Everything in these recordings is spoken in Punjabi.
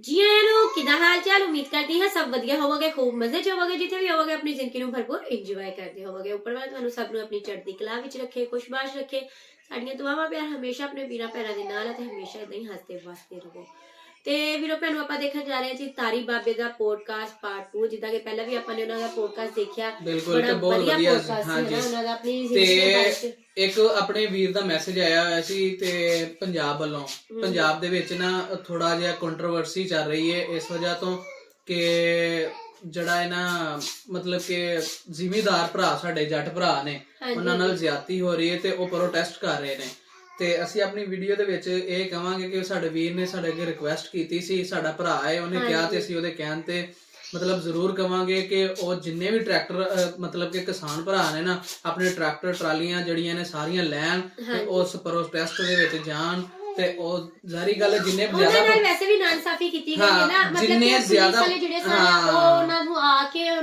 ਜੀ ਆਇਆਂ ਨੂੰ ਕਿਦਾਂ ਹਾਲ ਚਾਲ ਉਮੀਦ ਕਰਦੀ ਹਾਂ ਸਭ ਵਧੀਆ ਹੋਵੋਗੇ, ਖੂਬ ਮਜ਼ੇ ਚ ਹੋਵੋਗੇ, ਜਿੱਥੇ ਵੀ ਹੋਵੋਗੇ, ਆਪਣੀ ਜ਼ਿੰਦਗੀ ਨੂੰ ਭਰਪੂਰ ਇੰਜੋਏ ਕਰਦੇ ਹੋਵੋਗੇ। ਉੱਪਰ ਵਾਲਾ ਤੁਹਾਨੂੰ ਸਭ ਨੂੰ ਆਪਣੀ ਚੜ੍ਹਦੀ ਕਲਾ ਵਿੱਚ ਰੱਖੇ, ਖੁਸ਼ਬਾਸ਼ ਰੱਖੇ। ਸਾਡੀਆਂ ਦੁਆਵਾਂ ਪਿਆਰ ਹਮੇਸ਼ਾ ਆਪਣੇ ਵੀਰਾਂ ਪੈਰਾਂ ਦੇ ਨਾਲ ਅਤੇ ਹਮੇਸ਼ਾ ਇਦਾਂ ਹੀ ਹੱਸਦੇ ਵਸਦੇ ਰਹੋ। ਤੇ ਵੀਰੋ ਭੈਣੋ ਆਪਾਂ ਦੇਖਣ ਜਾ ਰਹੇ ਹਾਂ ਜੀ ਤਾਰੀ ਬਾਬੇ ਦਾ ਪੋਡਕਾਸਟ ਪਾਰਟ 2 ਜਿੱਦਾਂ ਕਿ ਪਹਿਲਾਂ ਵੀ ਆਪਾਂ ਨੇ ਉਹਨਾਂ ਦਾ ਪੋਡਕਾਸਟ ਦੇਖਿਆ। ਬਿਲਕੁਲ ਤੇ ਬਹੁਤ ਵਧੀਆ ਹਾਂਜੀ। ਉਹਨਾਂ ਦਾ ਆਪਣੀ। ਤੇ ਇੱਕ ਆਪਣੇ ਵੀਰ ਦਾ ਮੈਸੇਜ ਆਇਆ ਹੋਇਆ ਸੀ ਤੇ ਪੰਜਾਬ ਵੱਲੋਂ। ਪੰਜਾਬ ਦੇ ਵਿੱਚ ਨਾ ਥੋੜਾ ਜਿਹਾ ਕੰਟਰੋਵਰਸੀ ਚੱਲ ਰਹੀ ਹੈ ਇਸ ਵਜ੍ਹਾ ਤੋਂ ਕਿ ਜਿਹੜਾ ਇਹ ਨਾ ਮਤਲਬ ਕਿ ਜ਼ਿਮੀਦਾਰ ਭਰਾ ਸਾਡੇ ਜੱਟ ਭਰਾ ਨੇ ਉਹਨਾਂ ਨਾਲ ਜ਼ਿਆਦਤੀ ਹੋ ਰਹੀ ਹੈ ਤੇ ਉਹ ਪ੍ਰੋਟੈਸਟ ਕਰ ਰਹੇ ਨੇ। ਤੇ ਅਸੀਂ ਆਪਣੀ ਵੀਡੀਓ ਦੇ ਵਿੱਚ ਇਹ ਕਵਾਂਗੇ ਕਿ ਸਾਡੇ ਵੀਰ ਨੇ ਸਾਡੇ ਅੱਗੇ ਰਿਕੁਐਸਟ ਕੀਤੀ ਸੀ ਸਾਡਾ ਭਰਾ ਹੈ ਉਹਨੇ ਕਿਹਾ। ਤੇ ਅਸੀਂ ਉਹਦੇ ਕਹਿਣ ਤੇ ਮਤਲਬ ਜ਼ਰੂਰ ਕਵਾਂਗੇ ਕਿ ਉਹ ਜਿੰਨੇ ਵੀ ਟਰੈਕਟਰ ਮਤਲਬ ਕਿ ਕਿਸਾਨ ਭਰਾ ਨੇ ਨਾ ਆਪਣੇ ਟਰੈਕਟਰ ਟਰਾਲੀਆਂ ਜਿਹੜੀਆਂ ਨੇ ਸਾਰੀਆਂ ਲੈਣ ਤੇ। ਉਸ ਪ੍ਰੋਟੈਸਟ ਦੇ ਵਿੱਚ ਜਾਣ ਤੇ ਉਹ ਜ਼ਾਰੀ ਗੱਲ ਜਿੰਨੇ ਉਹਨਾਂ ਜ਼ਿਆਦਾ ਨਾਲ ਵੈਸੇ ਵੀ ਨਾਇਨਸਾਫੀ ਕੀਤੀ ਗਈ ਹੈ ਨਾ ਮਤਲਬ ਜਿੰਨੇ ਜ਼ਿਆਦਾ- ਜਿਹੜੇ। ਉਹ ਉਹਨਾਂ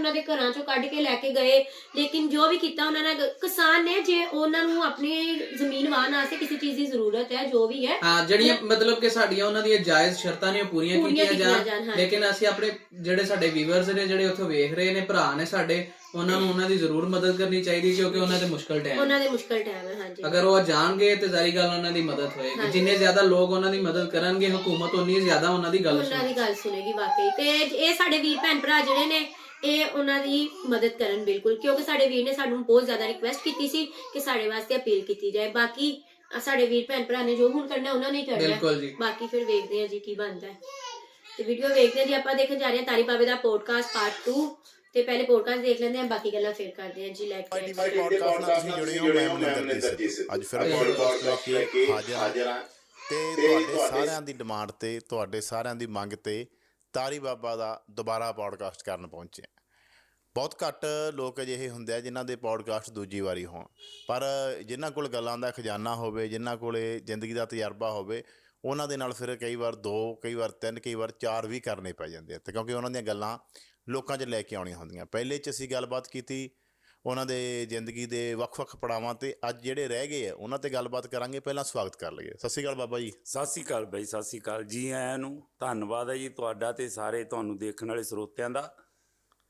ਉਹਨਾਂ ਦੇ ਘਰਾਂ ਚੋਂ ਕੱਢ ਕੇ ਲੈ ਕੇ ਗਏ। ਲੇਕਿਨ ਜੋ ਵੀ ਕੀਤਾ ਉਹਨਾਂ ਨੇ ਕਿਸਾਨ ਨੇ ਜੇ ਉਹਨਾਂ ਨੂੰ ਆਪਣੀ ਜ਼ਮੀਨ ਵਾਹਨ ਵਾਸਤੇ ਕਿਸੇ ਚੀਜ਼ ਦੀ ਜ਼ਰੂਰਤ ਹੈ ਜੋ ਵੀ ਹੈ ਹਾਂ ਜਿਹੜੀਆਂ ਮਤਲਬ ਕਿ ਸਾਡੀਆਂ ਉਹਨਾਂ ਦੀਆਂ ਜਾਇਜ਼ ਸ਼ਰਤਾਂ ਨੇ ਉਹ ਪੂਰੀਆਂ ਕੀਤੀਆਂ ਜਾਣ। ਲੇਕਿਨ ਅਸੀਂ ਆਪਣੇ ਜਿਹੜੇ ਸਾਡੇ ਵੀਵਰਸ ਨੇ ਜਿਹੜੇ ਉੱਥੇ ਵੇਖ ਰਹੇ ਨੇ ਭਰਾ ਨੇ ਸਾਡੇ ਉਹਨਾਂ ਨੂੰ ਉਹਨਾਂ ਦੀ ਜ਼ਰੂਰ ਮਦਦ ਕਰਨੀ ਚਾਹੀਦੀ ਕਿਉਂਕਿ ਉਹਨਾਂ ਦੇ ਮੁਸ਼ਕਲ ਟਾਈਮ ਉਹਨਾਂ ਦੇ ਮੁਸ਼ਕਲ ਟਾਈਮ ਹੈ ਹਾਂਜੀ। ਅਗਰ ਉਹ ਜਾਣਗੇ ਤੇ ਜ਼ਾਰੀ ਗੱਲ ਉਹਨਾਂ ਦੀ ਮਦਦ ਹੋਏਗੀ। ਜਿੰਨੇ ਜ਼ਿਆਦਾ ਲੋਕ ਉਹਨਾਂ ਦੀ ਮਦਦ ਕਰਨਗੇ ਹਕੂਮਤ ਉਨੀ ਜ਼ਿਆਦਾ ਉਹਨਾਂ ਦੀ ਗੱਲ ਉਹਨਾਂ ਸੁਣੇਗੀ। ਦੀ ਗੱਲ ਸੁਣੇਗੀ ਵਾਕਈ। ਤੇ ਇਹ ਸਾਡੇ ਵੀਰ ਭੈਣ ਭਰਾ ਜਿਹੜੇ ਨੇ ਇਹ ਉਹਨਾਂ ਦੀ ਮਦਦ ਕਰਨ ਬਿਲਕੁਲ ਕਿਉਂਕਿ ਸਾਡੇ ਵੀਰ ਨੇ ਸਾਨੂੰ ਬਹੁਤ ਜ਼ਿਆਦਾ ਰਿਕੁਐਸਟ ਕੀਤੀ ਸੀ ਕਿ ਸਾਡੇ ਵਾਸਤੇ ਅਪੀਲ ਕੀਤੀ ਜਾਏ। ਬਾਕੀ ਸਾਡੇ ਵੀਰ ਭੈਣ ਭਰਾ ਨੇ ਜੋ ਹੁਣ ਕਰਨਾ ਉਹਨਾਂ ਨੇ ਹੀ ਕਰਨਾ। ਹੈ। ਬਿਲਕੁਲ ਜੀ। ਬਾਕੀ ਫਿਰ ਵੇਖਦੇ ਹਾਂ ਜੀ ਕੀ ਬਣਦਾ ਹੈ। ਤੇ ਵੀਡੀਓ ਵੇਖਦੇ ਹਾਂ ਜੀ ਆਪਾਂ ਦੇਖਣ ਜਾ ਰਹੇ ਹਾਂ ਤਾਰੀ ਬਾਬੇ ਦਾ ਪੋਡਕਾਸਟ ਪਾਰਟ 2 ਤੇ ਪਹਿਲੇ ਪੋਡਕਾਸਟ ਦੇਖ ਲੈਂਦੇ ਹਾਂ ਬਾਕੀ ਗੱਲਾਂ ਫਿਰ ਕਰਦੇ ਹਾਂ ਜੀ ਲਾਈਕ ਆਈਟੀ ਪੋਡਕਾਸਟ ਨਾਲ ਤੁਸੀਂ ਜੁੜੇ ਹੋ ਮੈਂ ਮਨਿੰਦਰ ਜੀ ਸਿੰਘ। ਅੱਜ ਫਿਰ ਪੋਡਕਾਸਟ ਲੈ ਕੇ ਹਾਜ਼ਰ ਹਾਂ। ਤੇ ਤੁਹਾਡੇ ਸਾਰਿਆਂ ਦੀ ਡਿਮਾਂਡ ਤੇ ਤੁਹਾਡੇ ਸਾਰਿਆਂ ਦੀ ਮੰਗ ਤੇ ਤਾਰੀ ਬਾਬਾ ਦਾ ਦੁਬਾਰਾ ਪੋਡਕਾਸਟ ਕਰਨ ਪਹੁੰਚੇ ਹਾਂ। ਬਹੁਤ ਘੱਟ ਲੋਕ ਅਜਿਹੇ ਹੁੰਦੇ ਆ ਜਿਨ੍ਹਾਂ ਦੇ ਪੋਡਕਾਸਟ ਦੂਜੀ ਵਾਰੀ ਹੋਣ। ਪਰ ਜਿਨ੍ਹਾਂ ਕੋਲ ਗੱਲਾਂ ਦਾ ਖਜ਼ਾਨਾ ਹੋਵੇ, ਜਿਨ੍ਹਾਂ ਕੋਲੇ ਜ਼ਿੰਦਗੀ ਦਾ ਤਜਰਬਾ ਹੋਵੇ, ਉਹਨਾਂ ਦੇ ਨਾਲ ਫਿਰ ਕਈ ਵਾਰ ਦੋ, ਕਈ ਵਾਰ ਤਿੰਨ, ਕਈ ਵਾਰ ਚਾਰ ਵੀ ਕਰਨੇ ਪੈ ਜਾਂਦੇ ਆ। ਤੇ ਕਿਉਂਕਿ ਉਹਨਾਂ ਦੀਆਂ ਗੱਲਾਂ ਲੋਕਾਂ 'ਚ ਲੈ ਕੇ ਆਉਣੀਆਂ ਹੁੰਦੀਆਂ। ਪਹਿਲੇ 'ਚ ਅਸੀਂ ਗੱਲਬਾਤ ਕੀਤੀ ਉਹਨਾਂ ਦੇ ਜ਼ਿੰਦਗੀ ਦੇ ਵੱਖ-ਵੱਖ ਪੜਾਵਾਂ ਤੇ ਅੱਜ ਜਿਹੜੇ ਰਹਿ ਗਏ ਆ ਉਹਨਾਂ ਤੇ ਗੱਲਬਾਤ ਕਰਾਂਗੇ। ਪਹਿਲਾਂ ਸਵਾਗਤ ਕਰ ਲਈਏ। ਸਤਿ ਸ਼੍ਰੀ ਅਕਾਲ ਬਾਬਾ ਜੀ। ਸਤਿ ਸ੍ਰੀ ਅਕਾਲ ਬਾਈ ਸਤਿ ਸ੍ਰੀ ਅਕਾਲ। ਜੀ ਆਇਆਂ ਨੂੰ ਧੰਨਵਾਦ ਹੈ ਜੀ ਤੁਹਾਡਾ ਤੇ ਸਾਰੇ ਤੁਹਾਨੂੰ ਦੇਖਣ ਵਾਲੇ ਸਰੋਤਿਆਂ ਦਾ।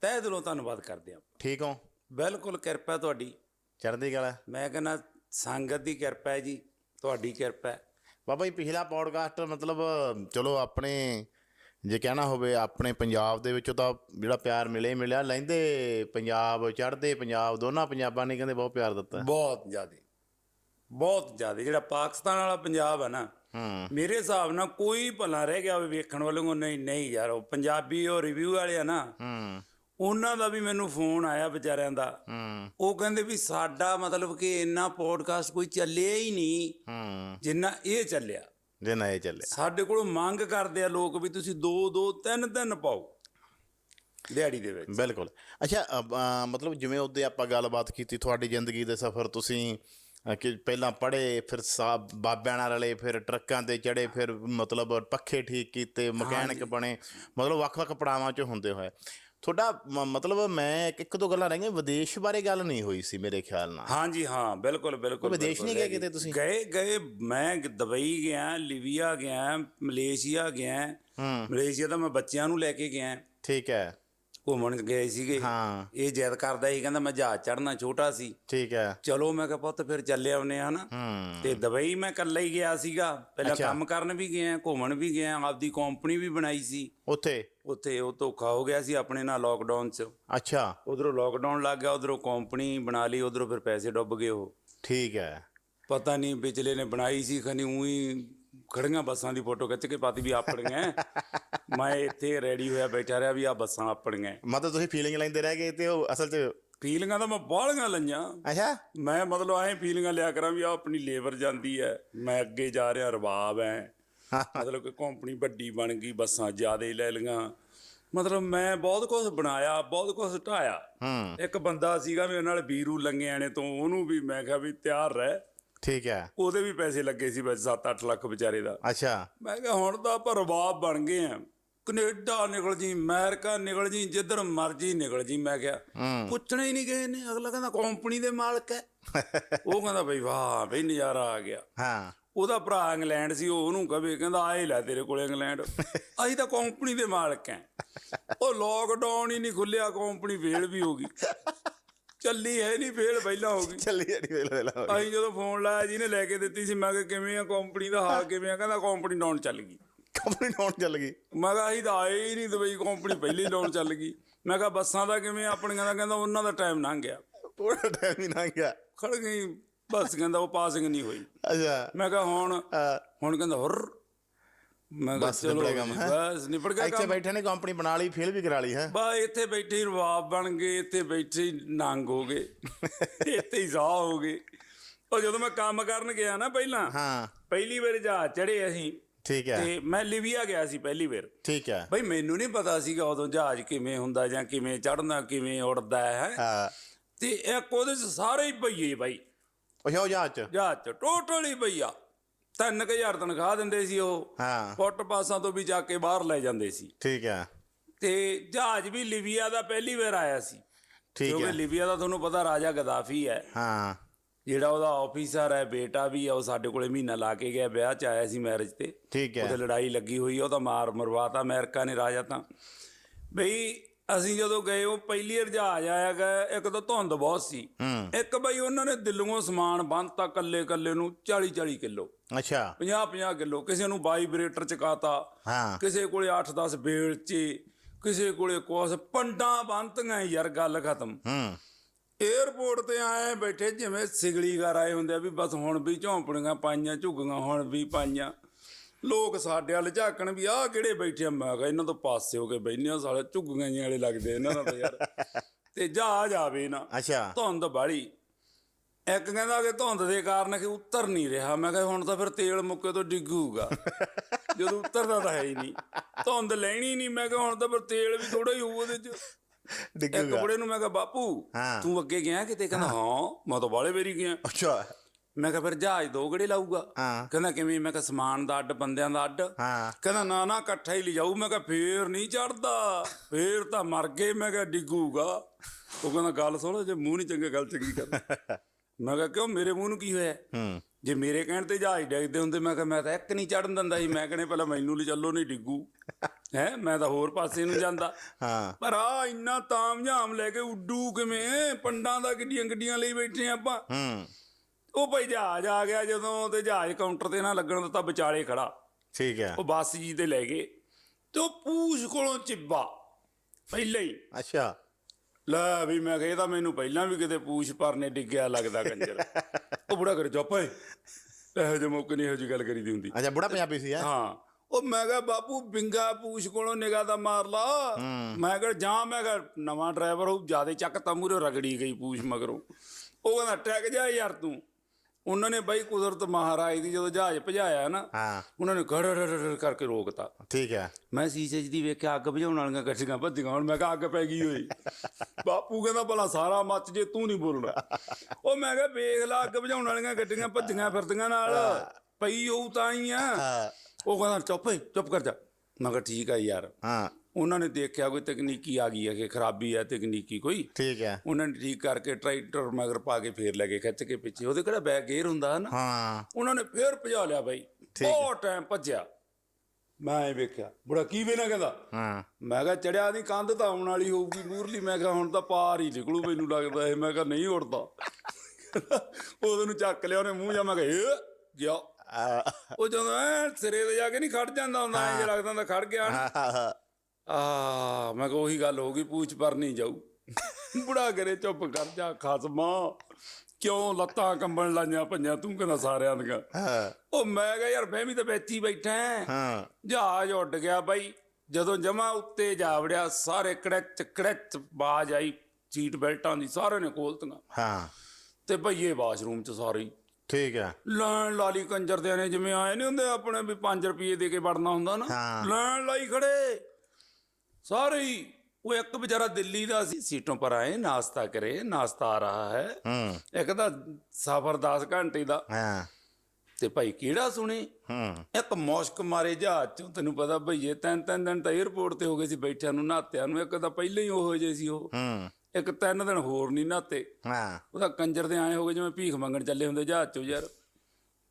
ਤਹਿ ਦਿਲੋਂ ਧੰਨਵਾਦ ਕਰਦੇ ਹਾਂ ਠੀਕ ਹੋ? ਬਿਲਕੁਲ ਕਿਰਪਾ ਤੁਹਾਡੀ। ਚੜ੍ਹਦੀ ਕਲਾ। ਮੈਂ ਕਹਿੰਦਾ ਸੰਗਤ ਦੀ ਕਿਰਪਾ ਹੈ ਜੀ ਤੁਹਾਡੀ ਕਿਰਪਾ ਹੈ। ਬਾਬਾ ਜੀ ਪਿਛਲਾ ਪੌਡਕਾਸਟ ਮਤਲਬ ਚਲੋ ਆਪਣੇ ਜੇ ਕਹਿਣਾ ਹੋਵੇ ਆਪਣੇ ਪੰਜਾਬ ਦੇ ਵਿੱਚੋਂ ਤਾਂ ਜਿਹੜਾ ਪਿਆਰ ਮਿਲੇ ਮਿਲਿਆ ਲੈਂਦੇ ਪੰਜਾਬ ਚੜ੍ਹਦੇ ਪੰਜਾਬ ਦੋਨਾਂ ਪੰਜਾਬਾਂ ਨੇ ਕਹਿੰਦੇ ਬਹੁਤ ਪਿਆਰ ਦਿੱਤਾ। ਬਹੁਤ ਜ਼ਿਆਦੇ ਬਹੁਤ ਜ਼ਿਆਦੇ ਜਿਹੜਾ ਪਾਕਿਸਤਾਨ ਵਾਲਾ ਪੰਜਾਬ ਹੈ ਨਾ ਮੇਰੇ ਹਿਸਾਬ ਨਾਲ ਕੋਈ ਭਲਾ ਰਹਿ ਗਿਆ ਹੋਵੇ ਵੇਖਣ ਵਾਲੋਂ ਨਹੀਂ ਨਹੀਂ ਯਾਰ ਉਹ ਪੰਜਾਬੀ ਉਹ ਰਿਵਿਊ ਵਾਲੇ ਆ ਨਾ ਉਹਨਾਂ ਦਾ ਵੀ ਮੈਨੂੰ ਫੋਨ ਆਇਆ ਵਿਚਾਰਿਆਂ ਦਾ। ਉਹ ਕਹਿੰਦੇ ਵੀ ਸਾਡਾ ਮਤਲਬ ਕਿ ਇੰਨਾ ਪੋਡਕਾਸਟ ਕੋਈ ਚੱਲਿਆ ਹੀ ਨਹੀਂ ਜਿੰਨਾ ਇਹ ਚੱਲਿਆ। ਜੇ ਨਾ ਇਹ ਚੱਲਿਆ ਸਾਡੇ ਕੋਲੋਂ ਮੰਗ ਕਰਦੇ ਆ ਲੋਕ ਵੀ ਤੁਸੀਂ ਦੋ ਦੋ ਤਿੰਨ ਤਿੰਨ ਪਾਓ ਦਿਹਾੜੀ ਦੇ ਵਿੱਚ। ਬਿਲਕੁਲ। ਅੱਛਾ ਅ, ਮਤਲਬ ਜਿਵੇਂ ਉਹਦੇ ਆਪਾਂ ਗੱਲਬਾਤ ਕੀਤੀ ਤੁਹਾਡੀ ਜ਼ਿੰਦਗੀ ਦੇ ਸਫ਼ਰ ਤੁਸੀਂ ਅ, ਕਿ ਪਹਿਲਾਂ ਪੜ੍ਹੇ ਫਿਰ ਸਾ ਬਾਬਿਆਂ ਨਾਲ ਰਲੇ ਫਿਰ ਟਰੱਕਾਂ ਤੇ ਚੜੇ ਫਿਰ ਮਤਲਬ ਪੱਖੇ ਠੀਕ ਕੀਤੇ ਮਕੈਨਿਕ ਬਣੇ ਮਤਲਬ ਵੱਖ-ਵੱਖ ਪੜਾਵਾਂ 'ਚ ਹੁੰਦੇ ਹੋਏ। ਤੁਹਾਡਾ ਮ- ਮਤਲਬ ਮੈਂ ਇੱਕ- ਇੱਕ ਦੋ ਗੱਲਾਂ ਰਹਿ ਗਈਆਂ ਵਿਦੇਸ਼ ਬਾਰੇ ਗੱਲ ਨਹੀਂ ਹੋਈ ਸੀ ਮੇਰੇ ਖਿਆਲ ਨਾਲ। ਹਾਂਜੀ ਹਾਂ ਬਿਲਕੁਲ ਬਿਲਕੁਲ ਵਿਦੇਸ਼ ਨਹੀਂ ਗਏ ਕਿਤੇ ਤੁਸੀਂ? ਗਏ ਗਏ ਮੈਂ ਦੁਬਈ ਗਿਆ ਲੀਬੀਆ ਗਿਆ ਮਲੇਸ਼ੀਆ ਗਿਆ। ਮਲੇਸ਼ੀਆ ਤਾਂ ਮੈਂ ਬੱਚਿਆਂ ਨੂੰ ਲੈ ਕੇ ਗਿਆ। ਠੀਕ ਹੈ। ਘੁੰਮਣ ਗਏ ਸੀਗੇ। ਹਾਂ। ਇਹ ਜਿੱਦ ਕਰਦਾ ਸੀ ਕਹਿੰਦਾ ਮੈਂ ਜਹਾਜ਼ ਚੜਨਾ ਛੋਟਾ ਸੀ। ਠੀਕ ਹੈ। ਚਲੋ ਮੈਂ ਕਿਹਾ ਪੁੱਤ ਫਿਰ ਚੱਲੇ ਆਉਨੇ ਆ ਤੇ ਦੁਬਈ ਮੈਂ ਇਕੱਲਾ ਹੀ ਗਿਆ ਸੀਗਾ। ਪਹਿਲਾਂ। ਕੰਮ ਕਰਨ ਵੀ ਗਿਆ ਘੁੰਮਣ ਵੀ ਗਿਆ ਆਪਦੀ ਕੰਪਨੀ ਵੀ ਬਣਾਈ ਸੀ। ਉੱਥੇ? ਉੱਥੇ ਉਹ ਧੋਖਾ ਹੋ ਗਿਆ ਸੀ ਆਪਣੇ ਨਾਲ ਲੋਕਡਾਊਨ 'ਚ। ਅੱਛਾ। ਉਧਰੋਂ ਲੋਕਡਾਊਨ ਲੱਗ ਗਿਆ ਉਧਰੋਂ ਕੰਪਨੀ ਬਣਾ ਲਈ ਉਧਰੋਂ ਫਿਰ ਪੈਸੇ ਡੁੱਬ ਗਏ ਉਹ। ਠੀਕ ਹੈ। ਪਤਾ ਨਹੀਂ ਵਿਚਲੇ ਨੇ ਬਣਾਈ ਸੀ ਖਨੀ ਉਹੀ ਖੜੀਆਂ ਬੱਸਾਂ ਦੀ ਫੋਟੋ ਖਿੱਚ ਕੇ ਪਾਤੀ ਵੀ ਆਪਣੀਆਂ ਮੈਂ ਇੱਥੇ ਰੈਡੀ ਹੋਇਆ ਬੈਠਾ ਰਿਹਾ ਵੀ ਆ ਬੱਸਾਂ ਆਪਣੀਆਂ ਮਤਲਬ ਤੁਸੀਂ ਫੀਲਿੰਗ ਲੈਂਦੇ ਰਹਿ ਗਏ ਤੇ ਉਹ ਅਸਲ 'ਚ ਫੀਲਿੰਗਾਂ ਤਾਂ ਮੈਂ ਬਾਹਲੀਆਂ ਲਈਆਂ। ਅੱਛਾ। ਮੈਂ ਮਤਲਬ ਐਂ ਫੀਲਿੰਗਾਂ ਲਿਆ ਕਰਾਂ ਵੀ ਆ ਆਪਣੀ ਲੇਬਰ ਜਾਂਦੀ ਹੈ ਮੈਂ ਅੱਗੇ ਜਾ ਰਿਹਾ ਰਬਾਬ ਐ। ਮਤਲਬ ਕਿ ਕੰਪਨੀ ਵੱਡੀ ਬਣ ਗਈ ਬੱਸਾਂ ਜ਼ਿਆਦੇ ਲੈ ਲਈਆਂ। ਮਤਲਬ ਮੈਂ ਬਹੁਤ ਕੁਝ ਬਣਾਇਆ ਬਹੁਤ ਕੁਝ ਢਾਇਆ ਹੂੰ। ਇੱਕ ਬੰਦਾ ਸੀਗਾ ਮੇਰੇ ਨਾਲ ਵੀਰੂ ਲੰਗਿਆਣੇ ਤੋਂ ਉਹਨੂੰ ਵੀ ਮੈਂ ਕਿਹਾ ਵੀ ਤਿਆਰ ਰਹਿ। ਠੀਕ ਹੈ। ਉਹਦੇ ਵੀ ਪੈਸੇ ਲੱਗੇ ਸੀ ਬਸ 7-8 ਲੱਖ ਵਿਚਾਰੇ ਦਾ। ਅੱਛਾ। ਮੈਂ ਕਿਹਾ ਹੁਣ ਤਾਂ ਆਪਾਂ ਰਬਾਬ ਬਣ ਗਏ ਆ। ਕੈਨੇਡਾ ਨਿਕਲ ਜੀ ਅਮਰੀਕਾ ਨਿਕਲ ਜੀ ਜਿੱਧਰ ਮਰਜ਼ੀ ਨਿਕਲ ਜੀ ਮੈਂ ਕਿਹਾ। ਪੁੱਛਣਾ ਹੀ ਨਹੀਂ ਗਏ ਨੇ ਅਗਲਾ ਕਹਿੰਦਾ ਕੰਪਨੀ ਦੇ ਮਾਲਕ ਹੈ। ਉਹ ਕਹਿੰਦਾ ਬਈ ਵਾਹ ਬਈ ਨਜ਼ਾਰਾ ਆ ਗਿਆ। ਹਾਂ। ਉਹਦਾ ਭਰਾ ਇੰਗਲੈਂਡ ਸੀ ਉਹ ਉਹਨੂੰ ਕਵੇ ਕਹਿੰਦਾ ਆਏ ਲੈ ਤੇਰੇ ਕੋਲ ਇੰਗਲੈਂਡ। ਅਸੀਂ ਤਾਂ ਕੰਪਨੀ ਦੇ ਮਾਲਕ ਐ ਉਹ ਲੋਕਡਾਊਨ ਹੀ ਨਹੀਂ ਖੁੱਲਿਆ ਕੰਪਨੀ ਫੇਲ ਵੀ ਹੋ ਗਈ। ਚੱਲੀ ਹੈ ਨਹੀਂ ਫੇਲ ਪਹਿਲਾਂ ਹੋ ਗਈ। ਚੱਲੀ ਜਾਣੀ ਵੇਲੇ ਵੇਲੇ ਹੋ ਗਈ। ਅਸੀਂ ਜਦੋਂ ਫੋਨ ਲਾਇਆ ਜਿਹਨੇ ਲੈ ਕੇ ਦਿੱਤੀ ਸੀ ਮੈਂ ਕਿਹਾ ਕਿਵੇਂ ਆ ਕੰਪਨੀ ਦਾ ਹਾਲ ਕਿਵੇਂ ਆ? ਕਹਿੰਦਾ ਕੰਪਨੀ ਡਾਊਨ ਚੱਲ ਗਈ। ਕੰਪਨੀ ਡਾਊਨ ਚੱਲ ਗਈ। ਮੈਂ ਕਿਹਾ ਅਸੀਂ ਤਾਂ ਆਏ ਹੀ ਨਹੀਂ ਦੁਬਈ ਕੰਪਨੀ ਪਹਿਲੇ ਹੀ ਡਾਊਨ ਚੱਲ ਗਈ। ਮੈਂ ਕਿਹਾ ਬੱਸਾਂ ਦਾ ਕਿਵੇਂ ਆ? ਆਪਣੀਆਂ ਦਾ ਕਹਿੰਦਾ ਉਹਨਾਂ ਦਾ ਟਾਈਮ ਲੰਘ ਗਿਆ। ਪੂਰਾ ਟਾਈਮ ਹੀ ਲੰਘ ਗਿਆ। ਖੜ ਗਈ ਬੱਸ ਕਹਿੰਦਾ ਉਹ ਪਾਸਿੰਗ ਨਹੀਂ ਹੋਈ। ਅੱਛਾ। ਮੈਂ ਕਿਹਾ ਹੁਣ? ਅਹ, ਹੁਣ ਕਹਿੰਦਾ ਹੁਰ ਮੈਂ ਕਿਹਾ ਬਸ ਚਲੋ ਨਿਬੜ ਗਿਆ ਹੈਂ? ਬਸ ਨਿਪੜ ਗਿਆ ਇੱਥੇ ਕੰਮ। ਬੈਠੇ ਨੇ ਕੰਪਨੀ ਬਣਾ ਲਈ ਫੇਲ ਵੀ ਕਰਾ ਲਈ ਹੈ? ਬਾ ਇੱਥੇ ਬੈਠੇ ਹੀ ਰਵਾਬ ਬਣ ਗਏ ਇੱਥੇ ਬੈਠੇ ਹੀ ਨੰਗ ਹੋ ਗਏ ਇੱਥੇ ਹੀ ਸਾਹ ਹੋ ਗਏ। ਉਹ ਜਦੋਂ ਮੈਂ ਕੰਮ ਕਰਨ ਗਿਆ ਨਾ ਪਹਿਲਾਂ ਹਾਂ। ਪਹਿਲੀ ਵਾਰ ਜਹਾਜ਼ ਚੜੇ ਅਸੀਂ ਠੀਕ ਹੈ। ਤੇ ਮੈਂ ਲਿਬੀਆ ਗਿਆ ਸੀ ਪਹਿਲੀ ਵਾਰ। ਠੀਕ ਹੈ। ਬਈ ਮੈਨੂੰ ਨਹੀਂ ਪਤਾ ਸੀਗਾ ਉਦੋਂ ਜਹਾਜ਼ ਕਿਵੇਂ ਹੁੰਦਾ ਜਾਂ ਕਿਵੇਂ ਚੜਨਾ ਕਿਵੇਂ ਉੜਦਾ ਹੈ ਹਾਂ? ਤੇ ਇੱਕ ਉਹਦੇ ਚ ਸਾਰੇ ਹੀ ਭਈਏ ਬਾਈ। ਉਹ ਹੋ ਜਹਾਜ਼ ਚ? ਜਹਾਜ਼ ਚ ਟੋਟਲ ਹੀ ਭਈਆ। 3000 ਤਨਖਾਹ ਦਿੰਦੇ ਸੀ ਉਹ। ਹਾਂ। ਫੁੱਟ ਪਾਸਾਂ ਤੋਂ ਵੀ ਜਾ ਕੇ ਬਾਹਰ ਲੈ ਜਾਂਦੇ ਸੀ। ਠੀਕ ਹੈ ਤੇ ਜਹਾਜ਼ ਵੀ ਲਿਬੀਆ ਦਾ ਪਹਿਲੀ ਵਾਰ ਆਇਆ ਸੀ। ਠੀਕ ਕਿਉਂਕਿ ਹੈ ਲਿਬੀਆ ਦਾ ਤੁਹਾਨੂੰ ਪਤਾ ਰਾਜਾ ਗਦਾਫੀ ਹੈ। ਹਾਂ। ਜਿਹੜਾ ਉਹਦਾ ਆਫੀਸਰ ਹੈ ਬੇਟਾ ਵੀ ਹੈ ਉਹ ਸਾਡੇ ਕੋਲੇ ਮਹੀਨਾ ਲਾ ਕੇ ਗਿਆ ਵਿਆਹ ਚ ਆਇਆ ਸੀ ਮੈਰਿਜ ਤੇ। ਠੀਕ ਹੈ। ਉਹਦੇ ਲੜਾਈ ਲੱਗੀ ਹੋਈ ਉਹ ਤਾਂ ਮਾਰ ਮਰਵਾਤਾ ਅਮਰੀਕਾ ਨੇ ਰਾਜਾ ਤਾਂ। ਬਈ ਅਸੀਂ ਜਦੋਂ ਗਏ ਉਹ ਪਹਿਲੀ ਵਾਰ ਜਹਾਜ਼ ਆਇਆ ਗਾ ਇੱਕ ਤਾਂ ਧੁੰਦ ਬਹੁਤ ਸੀ। ਇੱਕ ਬਈ ਉਹਨਾਂ ਨੇ ਦਿੱਲੀੋਂ ਸਮਾਨ ਬੰਨਤਾ ਕੱਲੇ ਕੱਲੇ ਨੂੰ 40 40 ਕਿਲੋ। ਅੱਛਾ। 50 50 ਕਿਲੋ। ਕਿਸੇ ਨੂੰ ਵਾਈਬ੍ਰੇਟਰ ਚਕਾਤਾ। ਕਿਸੇ ਕੋਲੇ 8 10 ਬੇਲਚੇ ਕਿਸੇ ਕੋਲੇ ਕੁਛ। ਪੰਡਾਂ ਬੰਨਤੀਆਂ ਯਾਰ ਗੱਲ ਖਤਮ। ਏਅਰਪੋਰਟ ਤੇ ਆਏ ਬੈਠੇ ਜਿਵੇਂ ਸਿਗਲੀ ਘਰ ਆਏ ਹੁੰਦੇ ਆ ਵੀ ਬਸ ਹੁਣ ਵੀ ਝੌਂਪੜੀਆਂ ਪਾਈਆਂ ਝੁੱਗੀਆਂ ਹੁਣ ਵੀ ਪਾਈਆਂ। ਲੋਕ ਸਾਡੇ ਵੱਲ ਝਾਕਣ ਵੀ ਆਹ ਕਿਹੜੇ ਬੈਠੇ ਆ? ਮੈਂ ਕਿਹਾ ਇਹਨਾਂ ਤੋਂ ਪਾਸੇ ਹੋ ਕੇ ਬੈਠੇ ਆ ਸਾਲੇ ਝੁੱਗੀਆਂ ਜਿਹੇ ਵਾਲੇ ਲੱਗਦੇ ਇਹਨਾਂ ਦਾ ਤਾਂ ਯਾਰ। ਤੇ ਜਹਾਜ਼ ਆਵੇ ਨਾ। ਅੱਛਾ। ਧੁੰਦ ਬਾੜੀ ਇੱਕ ਕਹਿੰਦਾ ਕਿ ਧੁੰਦ ਦੇ ਕਾਰਨ ਕਿ ਉੱਤਰ ਨਹੀਂ ਰਿਹਾ। ਮੈਂ ਕਿਹਾ ਹੁਣ ਤਾਂ ਫਿਰ ਤੇਲ ਮੁੱਕੇ ਤੋਂ ਡਿੱਗੂਗਾ। ਜਦੋਂ ਉੱਤਰਦਾ ਤਾਂ ਹੈ ਹੀ ਨਹੀਂ। ਧੁੰਦ ਲੈਣੀ ਨਹੀਂ। ਮੈਂ ਕਿਹਾ ਹੁਣ ਤਾਂ ਫਿਰ ਤੇਲ ਵੀ ਥੋੜਾ ਹੀ ਹੋਊ ਉਹਦੇ ਚ। ਇੱਕ ਡਿੱਗੂਗਾ ਬੁੜੇ ਨੂੰ ਮੈਂ ਕਿਹਾ ਬਾਪੂ। ਤੂੰ ਅੱਗੇ ਗਿਆ ਕਿਤੇ? ਕਹਿੰਦਾ ਹਾਂ ਮੈਂ ਤਾਂ ਬਾਲੇ ਵੇਰੀ ਗਿਆ। ਅੱਛਾ। ਮੈਂ ਕਿਹਾ ਫਿਰ ਜਹਾਜ਼ ਦੋ ਗੜੇ ਲਾਊਗਾ? ਹਾਂ। ਕਹਿੰਦਾ ਕਿਵੇਂ? ਮੈਂ ਕਿਹਾ ਸਮਾਨ ਦਾ ਅੱਡ ਬੰਦਿਆਂ ਦਾ ਅੱਡ। ਹਾਂ। ਕਹਿੰਦਾ ਨਾ ਨਾ ਇਕੱਠਾ ਹੀ ਲਿਜਾਊ। ਮੈਂ ਕਿਹਾ ਫੇਰ ਨਹੀਂ ਚੜਦਾ ਫੇਰ ਤਾਂ ਮਰ ਗਏ। ਮੈਂ ਕਿਹਾ ਡਿੱਗੂਗਾ। ਉਹ ਕਹਿੰਦਾ ਗੱਲ ਸੁਣ ਜੇ ਮੂੰਹ ਨਹੀਂ ਚੰਗਾ ਗੱਲ ਚੰਗੀ ਕਰ। ਮੈਂ ਕਿਹਾ ਕਿਉਂ? ਮੇਰੇ ਮੂੰਹ ਨੂੰ ਕੀ ਹੋਇਆ? ਹੂੰ। ਜੇ ਮੇਰੇ ਕਹਿਣ ਤੇ ਜਹਾਜ਼ ਡਿੱਗਦੇ ਹੁੰਦੇ ਮੈਂ ਕਿਹਾ ਮੈਂ ਤਾਂ ਇੱਕ ਨਹੀਂ ਚੜਨ ਦਿੰਦਾ ਸੀ ਮੈਂ ਕਹਿੰਦੇ ਪਹਿਲਾਂ ਮੈਨੂੰ ਲਈ ਚੱਲੋ ਨਹੀਂ ਡਿੱਗੂ। ਹੈ? ਮੈਂ ਤਾਂ ਹੋਰ ਪਾਸੇ ਨੂੰ ਜਾਂਦਾ। ਹਾਂ। ਪਰ ਆ ਇੰਨਾ ਤਾਮਝਾਮ ਲੈ ਕੇ ਉੱਡੂ ਕਿਵੇਂ? ਪੰਡਾਂ ਦਾ ਕਿੱਡੀਆਂ ਗੱਡੀਆਂ ਲਈ ਬੈਠੇ ਆਪਾਂ। ਹੂੰ। ਉਹ ਭਾਈ ਜਹਾਜ਼ ਆ ਗਿਆ ਜਦੋਂ ਤੇ ਜਹਾਜ਼ ਕਾਊਂਟਰ ਤੇ ਨਾ ਲੱਗਣ ਦਿੱਤਾ ਵਿਚਾਲੇ ਖੜਾ। ਠੀਕ ਹੈ। ਉਹ ਬੱਸ ਜੀ ਤੇ ਲੈ ਗਏ ਤੇ ਉਹ ਪੂਛ ਕੋਲੋਂ ਚਿੱਬਾ ਪਹਿਲਾਂ ਹੀ। ਅੱਛਾ। ਲੈ ਵੀ ਮੈਂ ਕਿਹਾ ਤਾਂ ਮੈਨੂੰ ਪਹਿਲਾਂ ਵੀ ਕਿਤੇ ਪੂਛ ਪਰਨੇ ਡਿੱਗਿਆ ਲੱਗਦਾ ਕੰਜਰ। ਉਹ ਬੁੜਾ ਕਰ ਚੁੱਪ ਇਹੋ ਜਿਹੇ ਮੌਕੇ ਨਹੀਂ ਇਹੋ ਜਿਹੀ ਗੱਲ ਕਰੀਦੀ ਹੁੰਦੀ। ਅੱਛਾ ਬੁੜਾ ਪੰਜਾਬੀ ਸੀ ਹੈ? ਹਾਂ। ਉਹ ਮੈਂ ਕਿਹਾ ਬਾਪੂ ਬਿੰਗਾ ਪੂਛ ਕੋਲੋਂ ਨਿਗਾਹ ਦਾ ਮਾਰ ਲਾ। ਮੈਂ ਕਿਹਾ ਜਾਂ ਮੈਂ ਕਿਹਾ ਨਵਾਂ ਡਰਾਈਵਰ ਹੋ ਜਿਆਦੇ ਚੱਕ ਤਾਂ ਮੂਰੇ ਰਗੜੀ ਗਈ ਪੂਛ ਮਗਰੋਂ। ਉਹ ਕਹਿੰਦਾ ਟੈਕ ਜਾ ਯਾਰ ਤੂੰ। ਉਹਨਾਂ ਨੇ ਬਾਈ ਕੁਦਰਤ ਮਹਾਰਾਜ ਦੀ ਜਦੋਂ ਜਹਾਜ਼ ਭਜਾਇਆ ਨਾ ਹਾਂ। ਉਹਨਾਂ ਨੇ ਗੜ ਕਰਕੇ ਰੋਕਤਾ। ਠੀਕ ਹੈ। ਮੈਂ ਸੀਸੇ 'ਚ ਦੀ ਵੇਖਿਆ ਅੱਗ ਬੁਝਾਉਣ ਵਾਲੀਆਂ ਗੱਡੀਆਂ ਭੱਜੀਆਂ ਹੁਣ ਮੈਂ ਕਿਹਾ ਅੱਗ ਪੈ ਗਈ ਹੋਈ ਬਾਪੂ ਕਹਿੰਦਾ ਭਲਾ ਸਾਰਾ ਮੱਚ ਜੇ ਤੂੰ ਨਹੀਂ ਬੋਲਣਾ। ਉਹ ਮੈਂ ਕਿਹਾ ਵੇਖ ਲੈ ਅੱਗ ਬੁਝਾਉਣ ਵਾਲੀਆਂ ਗੱਡੀਆਂ ਭੱਜੀਆਂ ਫਿਰਦੀਆਂ ਨਾਲ। ਪਈ ਹੋਊ ਤਾਂ ਹੀ ਆ। ਉਹ ਕਹਿੰਦਾ ਚੁੱਪ ਚੁੱਪ ਕਰ ਜਾ। ਮੈਂ ਕਿਹਾ ਠੀਕ ਆ ਯਾਰ। ਹਾਂ। ਉਹਨਾਂ ਨੇ ਦੇਖਿਆ ਕੋਈ ਤਕਨੀਕੀ ਆ ਗਈ ਹੈ ਕਿ ਖਰਾਬੀ ਹੈ ਤਕਨੀਕੀ ਕੋਈ। ਠੀਕ ਹੈ। ਉਹਨਾਂ ਨੇ ਠੀਕ ਕਰਕੇ ਟਰੈਕਟਰ ਮਗਰ ਪਾ ਕੇ ਫੇਰ ਲੈ ਕੇ ਖਿੱਚ ਕੇ ਪਿੱਛੇ। ਉਹਦੇ ਕਿਹੜਾ ਬੈਕ ਗੇਅਰ ਹੁੰਦਾ ਨਾ? ਹਾਂ। ਉਹਨਾਂ ਨੇ ਫੇਰ ਭਜਾ ਲਿਆ ਬਾਈ। ਹੈ। ਬਹੁਤ ਟਾਈਮ ਭੱਜਿਆ। ਮੈਂ ਇਹ ਵੇਖਿਆ। ਬੁੜਾ ਕੀ ਵੇ ਨਾ ਕਹਿੰਦਾ? ਹਾਂ। ਮੈਂ ਕਿਹਾ ਚੜਿਆ ਦੀ ਕੰਧ ਤਾਂ ਆਉਣ ਵਾਲੀ ਹੋਊਗੀ ਮੂਰਲੀ ਮੈਂ ਕਿਹਾ ਹੁਣ ਤਾਂ ਪਾਰ ਹੀ ਨਿਕਲੂ ਮੈਨੂੰ ਲੱਗਦਾ ਇਹ। ਮੈਂ ਕਿਹਾ ਨਹੀਂ ਉੜਦਾ। ਉਹਦੇ ਨੂੰ ਚੱਕ ਲਿਆ ਉਹਨੇ ਮੂੰਹ ਜਾ ਮੈਂ ਕਿਹਾ ਗਿਆ। ਉਹ ਜਦੋਂ ਸਿਰੇ ਤੇ ਜਾ ਕੇ ਨਹੀਂ ਖੜ ਜਾਂਦਾ ਹੁੰਦਾ ਜੇ ਲੱਗਦਾ ਹੁੰਦਾ ਖੜ ਗਿਆ। ਹਾਂ। ਆ ਮੈਂ ਕਿਹਾ ਉਹੀ ਗੱਲ ਹੋ ਗਈ ਪੂਛ ਪਰ ਨਹੀਂ ਜਾਊ। ਬੁੜਾ ਕਰੇ ਚੁੱਪ ਕਰ ਜਾ ਖਸਮਾ। ਕਿਉਂ ਲੱਤਾਂ ਕੰਬਣ ਲਾਈਆਂ ਪਈਆਂ ਤੂੰ ਕਹਿੰਦਾ ਸਾਰਿਆਂ ਦੀਆਂ। ਹਾਂ। ਉਹ ਮੈਂ ਕਿਹਾ ਯਾਰ ਮੈਂ ਵੀ ਤਾਂ ਵਿੱਚ ਹੀ ਬੈਠਾ ਹਾਂ। ਜਹਾਜ਼ ਉੱਡ ਗਿਆ ਬਾਈ। ਜਦੋਂ ਜਮਾ ਉੱਤੇ ਜਾ ਵੜਿਆ ਸਾਰੇ ਕੜਚ ਕੜਚ ਬਾਜ ਆਈ ਸੀਟ ਬੈਲਟਾਂ ਦੀ ਸਾਰੇ ਨੇ ਖੋਲਤੀਆਂ। ਹਾਂ। ਤੇ ਭਈਏ ਵਾਸ਼ਰੂਮ ਚ ਸਾਰੇ। ਠੀਕ ਹੈ ਲੈਣ ਲਾਲੀ ਕੰਜਰ ਦੇ ਨੇ ਜਿਵੇਂ ਆਏ ਨਹੀਂ ਹੁੰਦੇ ਆਪਣੇ ਵੀ 5 ਰੁਪਏ ਦੇ ਕੇ ਵੜਨਾ ਹੁੰਦਾ ਨਾ। ਲੈਣ ਲਾਈ ਖੜੇ। ਸਾਰੇ ਹੀ ਉਹ ਇੱਕ ਵਿਚਾਰਾ ਦਿੱਲੀ ਦਾ ਸੀ ਸੀਟੋਂ ਪਰ ਆਏ ਨਾਸ਼ਤਾ ਕਰੇ ਨਾਸ਼ਤਾ ਆ ਰਹਾ ਹੈ। ਹੂੰ। ਇੱਕ ਤਾਂ ਸਫ਼ਰ 10 ਘੰਟੇ ਦਾ। ਹਾਂ। ਤੇ ਭਾਈ ਕਿਹੜਾ ਸੁਣੇ? ਹੂੰ। ਇੱਕ ਮੁਸ਼ਕ ਮਾਰੇ ਜਹਾਜ਼ ਚੋਂ ਤੈਨੂੰ ਪਤਾ ਭਈਏ ਤਿੰਨ ਤਿੰਨ ਦਿਨ ਤਾਂ 에어ਪੋਰਟ ਤੇ ਹੋ ਗਏ ਸੀ ਬੈਠਿਆਂ ਨੂੰ ਨਹਾਤਿਆਂ ਨੂੰ ਇੱਕ ਤਾਂ ਪਹਿਲਾਂ ਹੀ ਉਹੋ ਜਿਹੇ ਸੀ ਉਹ। ਹੂੰ। ਇੱਕ ਤਿੰਨ ਦਿਨ ਹੋਰ ਨਹੀਂ ਨਹਾਤੇ। ਹਾਂ। ਉਹਦਾ ਕੰਜਰ ਦੇ ਆਏ ਹੋ ਗਏ ਜਿਵੇਂ ਭੀਖ ਮੰਗਣ ਚੱਲੇ ਹੁੰਦੇ ਜਹਾਜ਼ ਚੋਂ ਯਾਰ।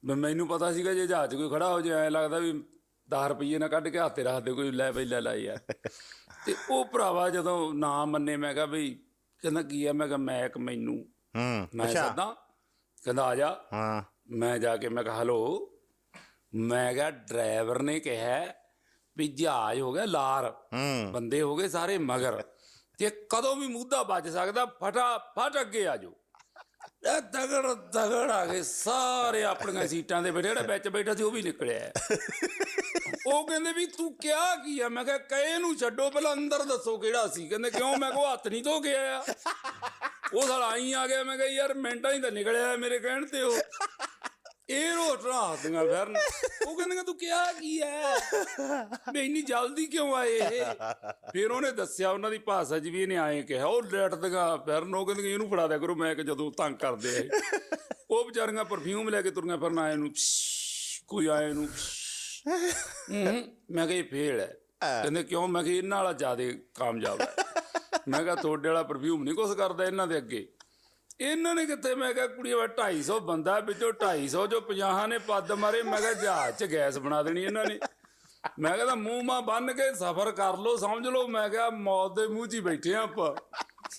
ਮੈਨੂੰ ਪਤਾ ਸੀਗਾ ਜੇ ਜਹਾਜ਼ ਕੋਈ ਖੜਾ ਹੋ ਜਾਏ ਐ ਲੱਗਦਾ ਵੀ 10 ਰੁਪਏ ਨਾ ਕੱਢ ਕੇ ਹੱਥੇ ਰੱਖ ਦੇ ਕੋਈ ਲੈ ਬਈ ਲੈ ਲੈ ਯਾਰ। ਤੇ ਉਹ ਭਰਾਵਾ ਜਦੋਂ ਨਾ ਮੰਨੇ ਮੈਂ ਕਿਹਾ ਬਈ ਕਹਿੰਦਾ ਕੀ ਆ? ਮੈਂ ਕਿਹਾ ਮੈਂ ਇੱਕ ਮੈਨੂੰ। ਹੂੰ ਮੈਂ ਸੱਦਾਂ। ਕਹਿੰਦਾ ਆ ਜਾ। ਹਾਂ। ਮੈਂ ਜਾ ਕੇ ਮੈਂ ਕਿਹਾ ਹਲੋ। ਮੈਂ ਕਿਹਾ ਡਰਾਈਵਰ ਨੇ ਕਿਹਾ ਵੀ ਜਹਾਜ਼ ਹੋ ਗਿਆ ਲਾਰ। ਹੂੰ। ਬੰਦੇ ਹੋ ਗਏ ਸਾਰੇ ਮਗਰ। ਤੇ ਕਦੋਂ ਵੀ ਮੁੱਦਾ ਵੱਜ ਸਕਦਾ ਫਟਾ ਫਟ ਅੱਗੇ ਆ ਜਾਓ। ਇਹ ਦਗੜ ਦਗੜ ਆ ਗਏ, ਸਾਰੇ ਆਪਣੀਆਂ ਸੀਟਾਂ ਦੇ ਬੈਠੇ ਜਿਹੜਾ ਵਿੱਚ ਬੈਠਾ ਸੀ ਉਹ ਵੀ ਨਿਕਲਿਆ। ਉਹ ਕਹਿੰਦੇ ਵੀ ਤੂੰ ਕਿਹਾ ਕੀ ਆ? ਮੈਂ ਕਿਹਾ ਕਹੇ ਨੂੰ ਛੱਡੋ, ਪਹਿਲਾਂ ਅੰਦਰ ਦੱਸੋ ਕਿਹੜਾ ਸੀ। ਕਹਿੰਦੇ ਕਿਉਂ? ਮੈਂ ਕੋ ਹੱਥ ਨਹੀਂ ਧੋ ਕੇ ਆਇਆ। ਉਹ ਸਾਲਾ ਆਈ ਆ ਗਿਆ, ਮੈਂ ਕਿਹਾ ਯਾਰ ਮਿੰਟਾਂ ਹੀ ਤਾਂ ਨਿਕਲਿਆ ਮੇਰੇ ਕਹਿਣ ਤੇ ਉਹ। ਇਹ ਰੋਟਣਾ ਹੱਥੀਆਂ ਫਿਰਨ। ਉਹ ਕਹਿੰਦੇ ਤੂੰ ਕਿਹਾ ਕੀ ਹੈ ਵੀ ਇੰਨੀ ਜਲਦੀ ਕਿਉਂ ਆਏ ਇਹ? ਫਿਰ ਉਹਨੇ ਦੱਸਿਆ ਉਹਨਾਂ ਦੀ ਭਾਸ਼ਾ 'ਚ ਵੀ ਇਹਨੇ ਆਏ ਕਿਹਾ। ਉਹ ਲੜਦਗਾ ਫਿਰਨ ਉਹ ਕਹਿੰਦੇ ਇਹਨੂੰ ਫੜਾ ਦਿਆ ਕਰੋ ਮੈਂ ਕਿ ਜਦੋਂ ਤੰਗ ਕਰਦੇ ਆ ਇਹ। ਉਹ ਵਿਚਾਰੀਆਂ ਪਰਫਿਊਮ ਲੈ ਕੇ ਤੁਰੀਆਂ ਫਿਰਨ ਆਏ ਨੂੰ ਕੋਈ ਆਏ ਨੂੰ ਮੈਂ ਕਿਹਾ ਇਹ ਫੇਲ ਹੈ ਕਹਿੰਦੇ ਕਿਉਂ? ਮੈਂ ਕਿਹਾ ਇਹਨਾਂ ਵਾਲਾ ਜ਼ਿਆਦਾ ਕਾਮਯਾਬ ਹੈ ਮੈਂ ਕਿਹਾ ਤੁਹਾਡੇ ਵਾਲਾ ਪਰਫਿਊਮ ਨਹੀਂ ਕੁਛ ਕਰਦਾ ਇਹਨਾਂ ਦੇ ਅੱਗੇ। ਇਹਨਾਂ ਨੇ ਕਿੱਥੇ? ਮੈਂ ਕਿਹਾ ਕੁੜੀ ਵਾ 250 ਬੰਦਾ ਵਿੱਚੋਂ 250 ਜੋ 50 ਨੇ ਪੱਦ ਮਾਰੇ। ਮੈਂ ਕਿਹਾ ਜਹਾਜ਼ 'ਚ ਗੈਸ ਬਣਾ ਦੇਣੀ ਇਹਨਾਂ ਨੇ। ਮੈਂ ਕਹਿੰਦਾ ਮੂੰਹ ਮਾ ਬੰਨ ਕੇ ਸਫ਼ਰ ਕਰ ਲਓ ਸਮਝ ਲਓ। ਮੈਂ ਕਿਹਾ ਮੌਤ ਦੇ ਮੂੰਹ 'ਚ ਹੀ ਬੈਠੇ ਆ ਆਪਾਂ।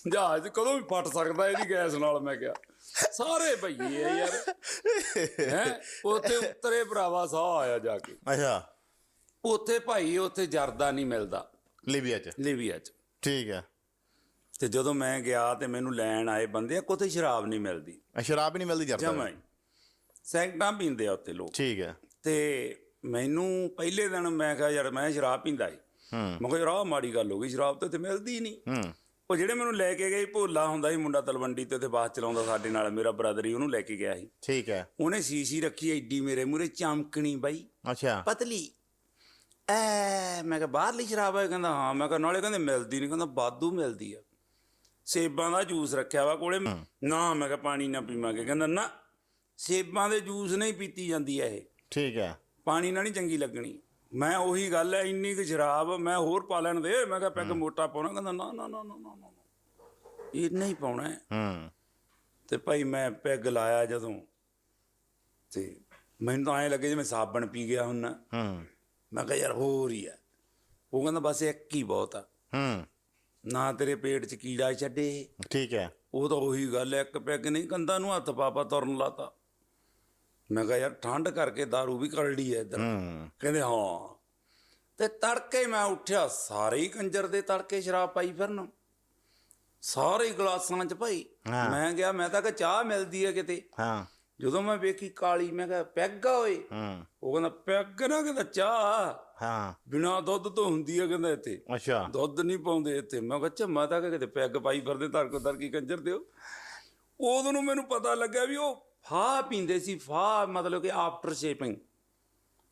ਜਹਾਜ਼ ਕਦੋਂ ਵੀ ਫਟ ਸਕਦਾ ਇਹਦੀ ਗੈਸ ਨਾਲ? ਮੈਂ ਕਿਹਾ ਸਾਰੇ ਭਈਏ ਆ ਯਾਰ। ਹੈ? ਉੱਥੇ ਉਤਰੇ ਭਰਾਵਾ ਸਾਹ ਆਇਆ ਜਾ ਕੇ। ਅੱਛਾ। ਉੱਥੇ ਭਾਈ ਉੱਥੇ ਜਰਦਾ ਨਹੀਂ ਮਿਲਦਾ। ਲੀਬੀਆ ਚ? ਲਿਬੀਆ 'ਚ। ਠੀਕ ਹੈ ਤੇ ਜਦੋਂ ਮੈਂ ਗਿਆ ਤੇ ਮੈਨੂੰ ਲੈਣ ਆਏ ਬੰਦੇ ਆ ਕੋਤੇ ਸ਼ਰਾਬ ਨਹੀਂ ਮਿਲਦੀ। ਅ, ਸ਼ਰਾਬ ਹੀ ਨਹੀਂ ਮਿਲਦੀ ਜਰਦਾ ਜਮਾਈ ਸੈਂਕਟਾਂ ਪੀਂਦੇ ਆ ਉੱਥੇ ਲੋਕ। ਠੀਕ ਹੈ। ਤੇ ਮੈਨੂੰ ਪਹਿਲੇ ਦਿਨ ਮੈਂ ਕਿਹਾ ਯਾਰ ਮੈਂ ਸ਼ਰਾਬ ਪੀਂਦਾ ਸੀ ਹੂੰ। ਮੈਂ ਕਿਹਾ ਯਾਰ ਆਹ ਮਾੜੀ ਗੱਲ ਹੋ ਗਈ ਸ਼ਰਾਬ ਤਾਂ ਇੱਥੇ ਮਿਲਦੀ ਹੀ ਨਹੀਂ। ਹੂੰ। ਉਹ ਜਿਹੜੇ ਮੈਨੂੰ ਲੈ ਕੇ ਗਏ ਭੋਲਾ ਹੁੰਦਾ ਸੀ ਮੁੰਡਾ ਤਲਵੰਡੀ ਤੇ ਉੱਥੇ ਬਾਸ ਚਲਾਉਂਦਾ ਸਾਡੇ ਨਾਲ ਮੇਰਾ ਬ੍ਰਦਰ ਹੀ ਉਹਨੂੰ ਲੈ ਕੇ ਗਿਆ ਸੀ। ਠੀਕ ਹੈ। ਉਹਨੇ ਸੀਸੀ ਰੱਖੀ ਐਡੀ ਮੇਰੇ ਮੂਰੇ ਚਮਕਣੀ ਬਾਈ ਅੱਛਾ। ਪਤਲੀ। ਐ ਮੈਂ ਕਿਹਾ ਬਾਹਰਲੀ ਸ਼ਰਾਬ ਹੈ ਕਹਿੰਦਾ ਹਾਂ। ਮੈਂ ਕਿਹਾ ਨਾਲੇ ਕਹਿੰਦੇ ਮਿਲਦੀ ਨਹੀਂ। ਕਹਿੰਦਾ ਬਾਦੂ ਮਿਲਦੀ ਆ। ਸੇਬਾਂ ਦਾ ਜੂਸ ਰੱਖਿਆ ਵਾ ਕੋਲੇ। ਨਾ ਮੈਂ ਕਿਹਾ ਪਾਣੀ ਨਾ ਪੀਵਾਂਗੇ ਕਹਿੰਦਾ ਨਾ ਸੇਬਾਂ ਦੇ ਜੂਸ ਨਹੀਂ ਪੀਤੀ ਜਾਂਦੀ ਐ ਇਹ। ਠੀਕ ਹੈ ਪਾਣੀ ਨਾਲ ਨਹੀਂ ਚੰਗੀ ਲੱਗਣੀ। ਮੈਂ ਉਹੀ ਗੱਲ ਐ ਇੰਨੀ ਕੁ ਸ਼ਰਾਬ ਮੈਂ ਹੋਰ ਪਾ ਲੈਣ ਦੇ। ਮੈਂ ਕਿਹਾ ਪੈਗ ਮੋਟਾ ਪਾਉਣਾ। ਕਹਿੰਦਾ ਨਾ ਨਾ ਨਾ ਨਾ ਨਾ ਇਹ ਨਹੀਂ ਪਾਉਣਾ ਹੈ। ਹੂੰ। ਤੇ ਭਾਈ ਮੈਂ ਪੈਗ ਲਾਇਆ ਜਦੋਂ। ਤੇ ਮੈਨੂੰ ਤਾਂ ਐਂ ਲੱਗੇ ਜਿਵੇਂ ਸਾਬਣ ਪੀ ਗਿਆ ਹੁਣ ਹੂੰ। ਮੈਂ ਕਿਹਾ ਯਾਰ ਹੋਰ ਹੀ ਆ। ਉਹ ਕਹਿੰਦਾ ਬਸ ਇੱਕ ਹੀ ਬਹੁਤ ਆ। ਹੂੰ। ਨਾ ਤੇਰੇ ਪੇਟ 'ਚ ਕੀੜਾ ਛੱਡੇ ਠੀਕ ਹੈ। ਉਹ ਤਾਂ ਉਹੀ ਗੱਲ ਐ ਇੱਕ ਪੈਗ ਨਹੀਂ ਕੰਦਾ ਨੂੰ ਹੱਥ ਪਾਪਾ ਤੁਰਨ ਲਾਤਾ। ਮੈਂ ਕਿਹਾ ਯਾਰ ਠੰਡ ਕਰਕੇ दारू ਵੀ ਕਰੜੀ ਐ ਇੱਧਰ। ਹੂੰ। ਕਹਿੰਦੇ ਹਾਂ। ਤੇ ਤੜਕੇ ਮੈਂ ਉੱਠਿਆ ਸਾਰੇ ਹੀ ਕੰਜਰ ਦੇ ਤੜਕੇ ਸ਼ਰਾਬ ਪਾਈ ਫਿਰਨ। ਸਾਰੇ ਹੀ ਗਲਾਸਾਂ 'ਚ ਭਾਈ। ਹਾਂ। ਮੈਂ ਗਿਆ ਮੈਂ ਤਾਂ ਕਿ ਚਾਹ ਮਿਲਦੀ ਹੈ ਕਿਤੇ? ਹਾਂ। ਜਦੋਂ ਮੈਂ ਵੇਖੀ ਕਾਲੀ ਮੈਂ ਕਿਹਾ ਪੈਗਾ ਓਏ। ਹੂੰ। ਉਹ ਕਹਿੰਦਾ ਪੈਗ ਨਾ ਕਹਿੰਦਾ ਚਾਹ ਹਾਂ। ਬਿਨਾ ਦੁੱਧ ਤੋਂ ਹੁੰਦੀ ਹੈ ਕਹਿੰਦਾ ਇੱਥੇ। ਅੱਛਾ। ਦੁੱਧ ਨਹੀਂ ਪਾਉਂਦੇ ਇੱਥੇ। ਮੈਂ ਕਿਹਾ ਅੱਛਾ ਮੈਂ ਤਾਂ ਕਿਹਾ ਕਿਤੇ ਪੈਗ ਪਾਈ ਫਿਰਦੇ ਧਰ ਕੋ ਧਰ ਕੀ ਕੰਜਰ ਦਿਓ। ਉਦੋਂ ਨੂੰ ਮੈਨੂੰ ਪਤਾ ਲੱਗਾ ਵੀ ਉਹ ਫਾਹ ਪੀਂਦੇ ਸੀ ਫਾਹ ਮਤਲਬ ਕਿ ਆਫਟਰ ਸ਼ੇਪਿੰਗ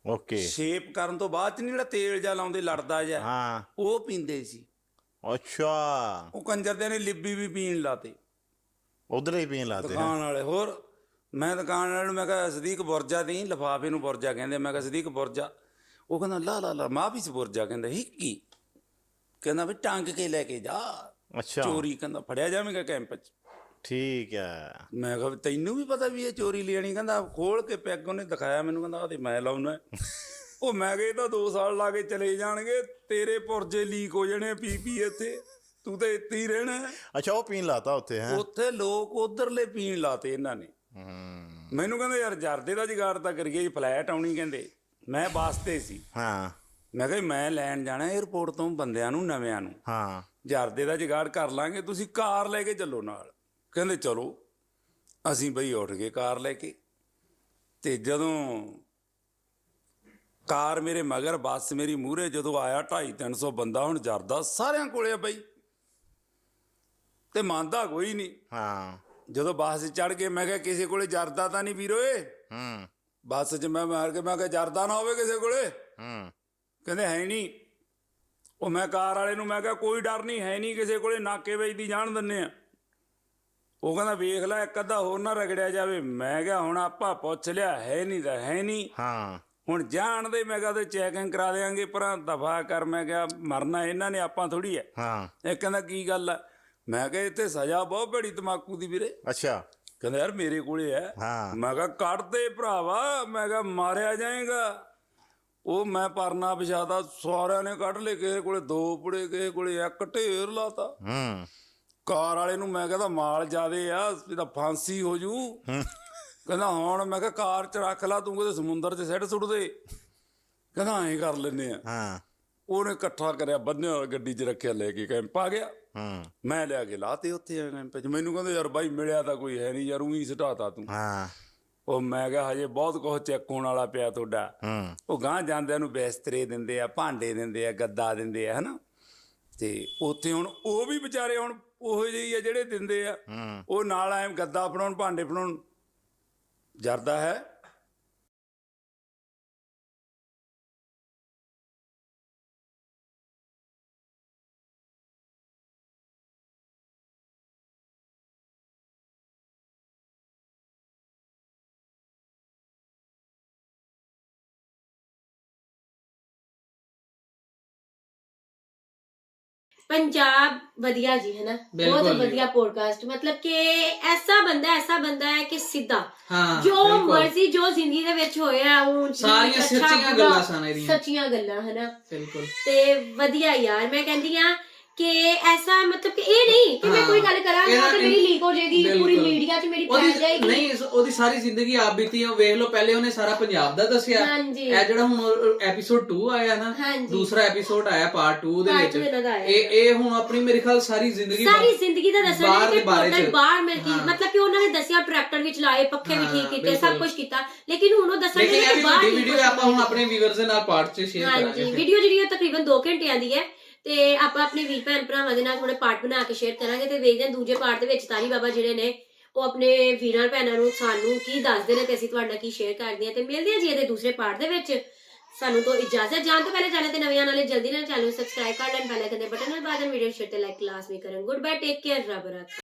ਓਕੇ। ਸ਼ੇਪ ਕਰਨ ਤੋਂ ਬਾਅਦ ਚ ਨਹੀਂ ਜਿਹੜਾ ਤੇਲ ਜਾਂ ਲਾਉਂਦੇ ਲੜਦਾ ਜਾਂ ਹਾਂ। ਉਹ ਪੀਂਦੇ ਸੀ। ਅੱਛਾ। ਉਹ ਕੰਜਰ ਦੇ ਨੇ ਲਿੱਬੀ ਵੀ ਪੀਣ ਲਾਤੇ। ਉਧਰ ਹੀ ਪੀਣ ਲਾਤੇ ਦੁਕਾਨ ਵਾਲੇ ਹੋਰ ਮੈਂ ਦੁਕਾਨ ਵਾਲੇ ਨੂੰ ਮੈਂ ਕਿਹਾ ਸਦੀਕ ਬੁਰਜਾ ਦੀ ਲਫਾਫੇ ਨੂੰ ਬੁਰਜਾ ਕਹਿੰਦੇ ਮੈਂ ਕਿਹਾ ਸਦੀਕ ਬੁਰਜਾ ਉਹ ਕਹਿੰਦਾ ਲਾ ਲਾ ਲਾ ਮਾਂ ਵੀ ਸੀ ਬੁਰਜਾ ਕਹਿੰਦਾ ਹਿੱਕੀ ਕਹਿੰਦਾ ਵੀ ਟੰਗ ਕੇ ਲੈ ਕੇ ਜਾ। ਅੱਛਾ। ਚੋਰੀ ਕਹਿੰਦਾ ਫੜਿਆ ਜਾਵੇਗਾ ਕੈਂਪ 'ਚ। ਠੀਕ ਹੈ ਮੈਂ ਕਿਹਾ ਤੈਨੂੰ ਵੀ ਪਤਾ ਵੀ ਇਹ ਚੋਰੀ ਲੈਣੀ ਕਹਿੰਦਾ ਖੋਲ ਕੇ ਪੈਗ ਉਹਨੇ ਦਿਖਾਇਆ ਮੈਨੂੰ ਕਹਿੰਦਾ ਆ ਤੇ ਮੈਂ ਲਾਉਣਾ। ਉਹ ਮੈਂ ਕਿਹਾ ਇਹ ਤਾਂ 2 ਸਾਲ ਲਾ ਕੇ ਚਲੇ ਜਾਣਗੇ। ਤੇਰੇ ਪੁਰਜੇ ਲੀਕ ਹੋ ਜਾਣੇ ਪੀ ਪੀ ਇੱਥੇ। ਤੂੰ ਤਾਂ ਇੱਥੇ ਹੀ ਰਹਿਣਾ। ਅੱਛਾ ਉਹ ਪੀਣ ਲਾਤਾ ਉੱਥੇ ਹੈ? ਉੱਥੇ ਲੋਕ ਉਧਰਲੇ ਪੀਣ ਲਾਤੇ ਇਹਨਾਂ ਨੇ। ਮੈਨੂੰ ਕਹਿੰਦੇ ਯਾਰ ਜਰਦੇ ਦਾ ਜੁਗਾੜ ਤਾਂ ਕਰੀਏ ਜੀ ਫਲੈਟ ਆਉਣੀ ਕਹਿੰਦੇ। ਮੈਂ ਵਾਸਤੇ ਸੀ। ਹਾਂ। ਮੈਂ ਕਿਹਾ ਮੈਂ ਲੈਣ ਜਾਣਾ 에어ਪੋਰਟ ਤੋਂ ਬੰਦਿਆਂ ਨੂੰ ਨਵਿਆਂ ਨੂੰ। ਹਾਂ। ਜਰਦੇ ਦਾ ਜੁਗਾੜ ਕਰ ਲਾਂਗੇ ਤੁਸੀਂ ਕਾਰ ਲੈ ਕੇ ਚੱਲੋ ਨਾਲ। ਕਹਿੰਦੇ ਚਲੋ। ਅਸੀਂ ਬਈ ਉੱਠ ਗਏ ਕਾਰ ਲੈ ਕੇ। ਤੇ ਜਦੋਂ ਕਾਰ ਮੇਰੇ ਮਗਰ ਬੱਸ ਮੇਰੀ ਮੂਹਰੇ ਜਦੋਂ ਆਇਆ 2.5 300 ਬੰਦਾ ਹੁਣ ਜਰਦਾ ਸਾਰਿਆਂ ਕੋਲੇ ਆ ਬਈ। ਤੇ ਮੰਨਦਾ ਕੋਈ ਨਹੀਂ। ਹਾਂ। ਜਦੋਂ ਬੱਸ ਚੜ ਕੇ ਮੈਂ ਕਿਹਾ ਕਿਸੇ ਕੋਲੇ ਜਰਦਾ ਤਾਂ ਨਹੀਂ ਵੀਰੋਏ ਹੂੰ। ਬੱਸ 'ਚ ਮੈਂ ਮਾਰ ਕੇ ਮੈਂ ਕਿਹਾ ਜਰਦਾ ਨਾ ਹੋਵੇ ਕਿਸੇ ਕੋਲੇ। ਹੂੰ। ਕਹਿੰਦੇ ਹੈ ਨਹੀਂ ਉਹ ਮੈਂ ਕਾਰ ਵਾਲੇ ਨੂੰ ਮੈਂ ਕਿਹਾ ਕੋਈ ਡਰ ਨਹੀਂ ਹੈ ਨਹੀਂ ਕਿਸੇ ਕੋਲੇ ਨਾਕੇ ਵੇਚ ਦੀ ਜਾਣ ਦਿੰਨੇ ਆ। ਉਹ ਕਹਿੰਦਾ ਵੇਖ ਲੈ ਇੱਕ ਅੱਧਾ ਹੋਰ ਨਾ ਰਗੜਿਆ ਜਾਵੇ। ਮੈਂ ਕਿਹਾ ਹੁਣ ਆਪਾਂ ਪੁੱਛ ਲਿਆ ਹੈ ਨਹੀਂ ਤਾਂ ਹੈ ਨਹੀਂ ਹਾਂ। ਹੁਣ ਜਾਣ ਦੇ ਮੈਂ ਕਿਹਾ ਤੇ ਚੈਕਿੰਗ ਕਰਾ ਦੇਾਂਗੇ ਪਰ ਦਫਾ ਕਰ। ਮੈਂ ਕਿਹਾ ਮਰਨਾ ਇਹਨਾਂ ਨੇ ਆਪਾਂ ਥੋੜੀ ਹੈ ਹਾਂ। ਇਹ ਕਹਿੰਦਾ ਕੀ ਗੱਲ ਆ? ਮੈਂ ਕਿਹਾ ਇੱਥੇ ਸਜ਼ਾ ਬਹੁਤ ਬੜੀ ਤਮਾਕੂ ਦੀ ਵੀਰੇ। ਅੱਛਾ। ਕਹਿੰਦਾ ਯਾਰ ਮੇਰੇ ਕੋਲੇ ਹਾਂ। ਮੈਂ ਕਿਹਾ ਕੱਢ ਦੇ ਭਰਾਵਾ ਮੈਂ ਕਿਹਾ ਮਾਰਿਆ ਜਾਏਗਾ। ਉਹ ਮੈਂ ਪਰਨਾ ਵਿਛਾਦਾ ਸਾਰਿਆਂ ਨੇ ਕੱਢ ਲਏ ਕਿਸੇ ਕੋਲੇ ਦੋ ਪੁੜੇ ਕਿਸੇ ਕੋਲੇ ਇੱਕ ਢੇਰ ਲਾਤਾ। ਹੂੰ। ਕਾਰ ਵਾਲੇ ਨੂੰ ਮੈਂ ਕਹਿੰਦਾ ਮਾਲ ਜਿਆਦੇ ਆ ਇਹਦਾ ਫਾਂਸੀ ਹੋ ਜੂ। ਕਹਿੰਦਾ ਹੁਣ ਮੈਂ ਕਿਹਾ ਕਾਰ ਚ ਰੱਖ ਲਾ ਤੂੰ ਕਿਤੇ ਸਮੁੰਦਰ ਚ ਸਿੱਟ ਸੁੱਟ ਦੇ। ਕਹਿੰਦਾ ਐਂ ਕਰ ਲੈਨੇ ਆ। ਹਾਂ। ਉਹਨੇ ਇਕੱਠਾ ਕਰਿਆ ਬੰਨਿਆ ਗੱਡੀ 'ਚ ਰੱਖਿਆ ਲੈ ਕੇ ਕੈਂਪ ਆ ਗਿਆ। ਹੂੰ। ਮੈਂ ਲਿਆ ਕੇ ਲਾਤੇ ਉੱਥੇ ਕੈਂਪ 'ਚ। ਮੈਨੂੰ ਕਹਿੰਦੇ ਯਾਰ ਬਾਈ ਮਿਲਿਆ ਤਾਂ ਕੋਈ ਹੈ ਨਹੀਂ ਯਾਰ ਉਹੀ ਸਟਾਤਾ ਤੂੰ। ਹਾਂ। ਉਹ ਮੈਂ ਕਿਹਾ ਹਜੇ ਬਹੁਤ ਕੁਝ ਚੈੱਕ ਹੋਣ ਵਾਲਾ ਪਿਆ ਤੁਹਾਡਾ। ਹੂੰ। ਉਹ ਗਾਂ ਜਾਂਦਿਆਂ ਨੂੰ ਬਿਸਤਰੇ ਦਿੰਦੇ ਆ ਭਾਂਡੇ ਦਿੰਦੇ ਆ ਗੱਦਾ ਦਿੰਦੇ ਆ ਹਨਾ? ਤੇ ਉੱਥੇ ਹੁਣ ਉਹ ਵੀ ਵਿਚਾਰੇ ਹੁਣ ਉਹੋ ਜਿਹੇ ਆ ਜਿਹੜੇ ਦਿੰਦੇ ਆ। ਉਹ ਨਾਲ ਐ ਗੱਦਾ ਫੜਾਉਣ ਭਾਂਡੇ ਫੜਾਉਣ। ਜਰਦਾ ਹੈ। ਪੰਜਾਬ ਵਧੀਆ ਜੀ ਹੈ ਨਾ ਬਿਲਕੁਲ ਬਹੁਤ ਜੀ। ਵਧੀਆ ਪੋਡਕਾਸਟ ਮਤਲਬ ਕਿ ਐਸਾ ਬੰਦਾ ਐਸਾ ਬੰਦਾ ਹੈ ਕਿ ਸਿੱਧਾ ਹਾਂ ਜੋ ਬਿਲਕੁਲ। ਮਰਜ਼ੀ ਜੋ ਜ਼ਿੰਦਗੀ ਦੇ ਵਿੱਚ ਹੋਇਆ ਉਹ ਸਾਰੀਆਂ ਅੱਛਾ, ਸੱਚੀਆਂ ਬੁਰਾ, ਗੱਲਾਂ ਸਨ ਇਹਦੀਆਂ। ਸੱਚੀਆਂ ਗੱਲਾਂ ਹਨਾ ਬਿਲਕੁਲ ਤੇ ਵਧੀਆ ਯਾਰ ਮੈਂ ਕਹਿੰਦੀ ਆ ਕਿ ਐਸਾ ਮਤਲਬ ਕਿ ਇਹ ਨਹੀਂ ਕਿ ਮੈਂ। ਕੋਈ ਗੱਲ ਕਰਾਂਗਾ ਤੇ ਮੇਰੀ ਲੀਕ ਹੋ ਜਾਏਗੀ ਪੂਰੀ। ਮੀਡੀਆ 'ਚ ਮੇਰੀ ਫੈਲ ਜਾਏਗੀ ਨਹੀਂ ਉਹਦੀ ਸਾਰੀ ਜ਼ਿੰਦਗੀ ਆਪ ਬੀਤੀ ਹੈ ਉਹ ਵੇਖ ਲਓ ਪਹਿਲੇ ਉਹਨੇ ਸਾਰਾ ਪੰਜਾਬ ਦਾ ਦੱਸਿਆ ਹਾਂਜੀ। ਇਹ ਜਿਹੜਾ ਹੁਣ ਐਪੀਸੋਡ 2 ਆਇਆ ਨਾ ਹਾਂਜੀ। ਦੂਸਰਾ ਐਪੀਸੋਡ ਆਇਆ ਪਾਰਟ 2 ਦੇ ਵਿੱਚ ਦਾ। ਇਹ ਇਹ ਹੁਣ ਆਪਣੀ ਮੇਰੇ ਖਿਆਲ ਸਾਰੀ ਜ਼ਿੰਦਗੀ ਸਾਰੀ ਜ਼ਿੰਦਗੀ ਦਾ ਦੱਸਣਾ ਦੇ ਟੋਟਲ। ਬਾਹਰ ਮਿਲ। ਮਤਲਬ ਕਿ ਉਹਨਾਂ ਨੇ ਦੱਸਿਆ ਟਰੈਕਟਰ ਵਿੱਚ ਲਾਏ ਪੱਖੇ ਵੀ ਠੀਕ ਕੀਤੇ ਸਭ। ਕੁਝ ਕੀਤਾ ਲੇਕਿਨ ਹੁਣ ਉਹ ਬਾਹਰ ਵੱਡੀ ਕੀ ਵੀਡੀਓ ਆਪਾਂ ਹੁਣ। ਆਪਣੇ ਵੀਵਰਸ ਦੇ ਨਾਲ ਪਾਰਟ 'ਚ ਸ਼ੇਅਰ ਹਾਂਜੀ ਕਰਾਂਗੇ ਫਿਰ। ਵੀਡੀਓ ਜਿਹੜੀ ਤਕਰੀਬਨ 2 ਘੰਟਿਆਂ ਦੀ ਹੈ ਤੇ ਆਪਾਂ ਆਪਣੇ ਵੀਰ ਭੈਣ ਭਰਾਵਾਂ ਦੇ ਨਾਲ ਥੋੜੇ ਪਾਰਟ ਬਣਾ ਕੇ ਸ਼ੇਅਰ ਕਰਾਂਗੇ ਤੇ ਵੇਖਦੇ ਹਾਂ ਦੂਜੇ ਪਾਰਟ ਦੇ ਵਿੱਚ ਤਾਰੀ ਬਾਬਾ ਜਿਹੜੇ ਨੇ, ਉਹ ਆਪਣੇ ਵੀਰਾਂ ਭੈਣਾਂ ਨੂੰ ਸਾਨੂੰ ਕੀ ਦੱਸਦੇ ਨੇ ਤੇ ਅਸੀਂ ਤੁਹਾਡਾ ਕੀ ਸ਼ੇਅਰ ਕਰਦੇ ਹਾਂ ਤੇ ਮਿਲਦੇ ਹਾਂ ਜੀ ਇਹਦੇ ਦੂਸਰੇ ਪਾਰਟ ਦੇ ਵਿੱਚ। ਸਾਨੂੰ ਤੋਂ ਇਜਾਜ਼ਤ ਜਾਣ ਤੋਂ ਪਹਿਲੇ ਚੈਨਲ ਤੇ ਨਵੇਂ ਨਾਲੇ ਜਲਦੀ ਨਾਲ ਚੈਨਲ ਸਬਸਕ੍ਰਾਈਬ ਕਰ ਲੈਣ ਪਹਿਲੇ ਕਹਿੰਦੇ ਬਟਨ ਨਾਲ ਬਾਅਦ ਵੀਡੀਓ ਸ਼ੇਅਰ ਤੇ ਲਾਈਕ ਕਲਾਸ ਵੀ ਕਰਨ। ਗੁੱਡ ਬਾਏ ਟੇਕ ਕੇਅਰ ਰੱਬ ਰੱਖ।